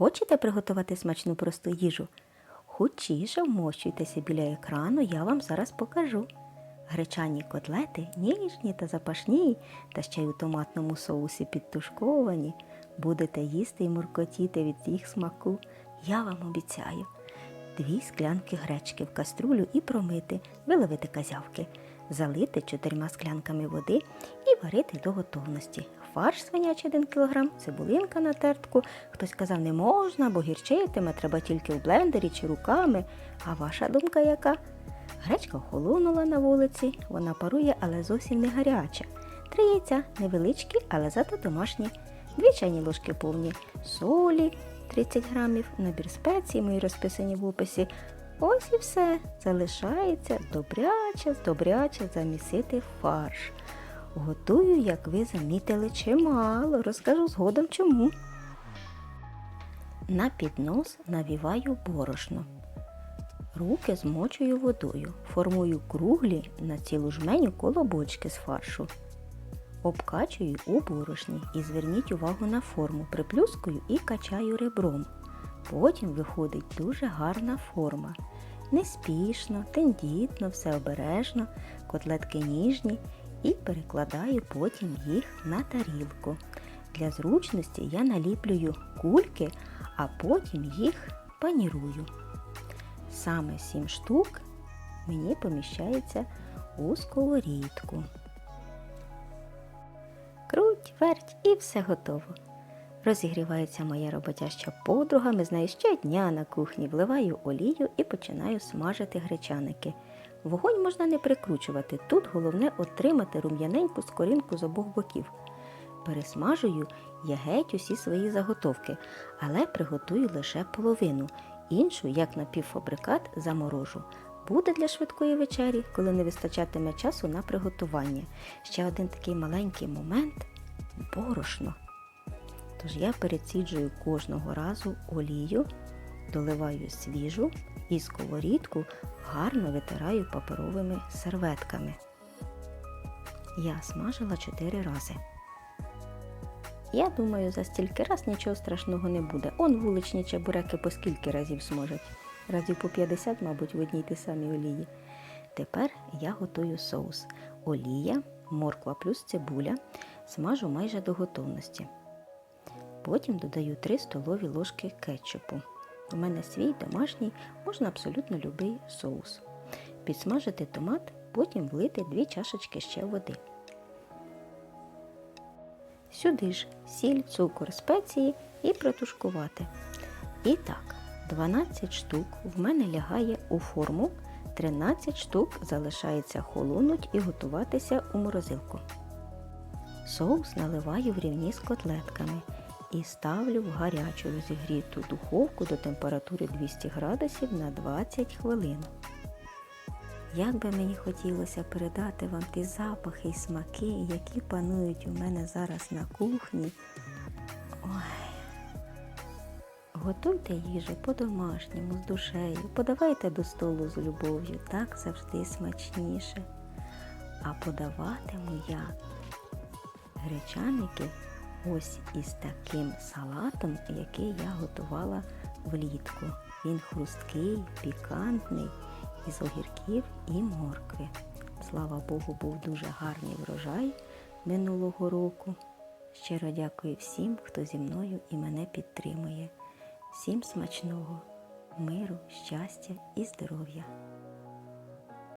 Хочете приготувати смачну просту їжу? Хучіше вмощуйтеся біля екрану, я вам зараз покажу. Гречані котлети ніжні та запашні, та ще й у томатному соусі підтушковані. Будете їсти і муркотіти від їх смаку. Я вам обіцяю. Дві склянки гречки в каструлю і промити, виловити казявки, залити чотирма склянками води і варити до готовності. Фарш свинячий 1 кг, цибулинка на тертку. Хтось казав, не можна, бо гірчитиме, треба тільки в блендері чи руками. А ваша думка яка? Гречка охолонула на вулиці, вона парує, але зовсім не гаряча. Три яйця невеличкі, але зато домашні. Дві чайні ложки повні солі 30 грамів, набір спецій, мої розписані в описі. Ось і все. Залишається добряче, добряче замісити фарш. Готую, як ви замітили, чимало. Розкажу згодом чому. На піднос навіваю борошно. Руки змочую водою, формую круглі на цілу жменю колобочки з фаршу. Обкачую у борошні і зверніть увагу на форму, приплюскую і качаю ребром. Потім виходить дуже гарна форма. Неспішно, тендітно, все обережно, котлетки ніжні і перекладаю потім їх на тарілку. Для зручності я наліплюю кульки, а потім їх панірую. Саме 7 штук мені поміщається у сковорідку. Круть, верть і все готово. Розігрівається моя роботяща подруга, ми з нею щодня на кухні вливаю олію і починаю смажити гречаники. Вогонь можна не прикручувати. Тут головне отримати рум'яненьку скоринку з обох боків. Пересмажую я геть усі свої заготовки, але приготую лише половину. Іншу, як напівфабрикат, заморожу. Буде для швидкої вечері, коли не вистачатиме часу на приготування. Ще один такий маленький момент борошно. Тож я переціджую кожного разу олію, доливаю свіжу і сковорідку гарно витираю паперовими серветками. Я смажила 4 рази. Я думаю, за стільки раз нічого страшного не буде. Он вуличні чебуреки по скільки разів смажать. Разів по 50, мабуть, в одній ті самій олії. Тепер я готую соус. Олія, морква плюс цибуля. Смажу майже до готовності. Потім додаю 3 столові ложки кетчупу. У мене свій домашній, можна абсолютно любий соус. Підсмажити томат, потім влити 2 чашечки ще води. Сюди ж сіль, цукор, спеції і протушкувати. І так, 12 штук в мене лягає у форму, 13 штук залишається холонуть і готуватися у морозилку. Соус наливаю в рівні з котлетками і ставлю в гарячу розігріту духовку до температури 200 градусів на 20 хвилин. Як би мені хотілося передати вам ті запахи і смаки, які панують у мене зараз на кухні. Ой. Готуйте їжу по-домашньому, з душею, подавайте до столу з любов'ю, так завжди смачніше. А подаватиму я гречаники ось із таким салатом, який я готувала влітку. Він хрусткий, пікантний, із огірків і моркви. Слава Богу, був дуже гарний врожай минулого року. Щиро дякую всім, хто зі мною і мене підтримує. Всім смачного, миру, щастя і здоров'я!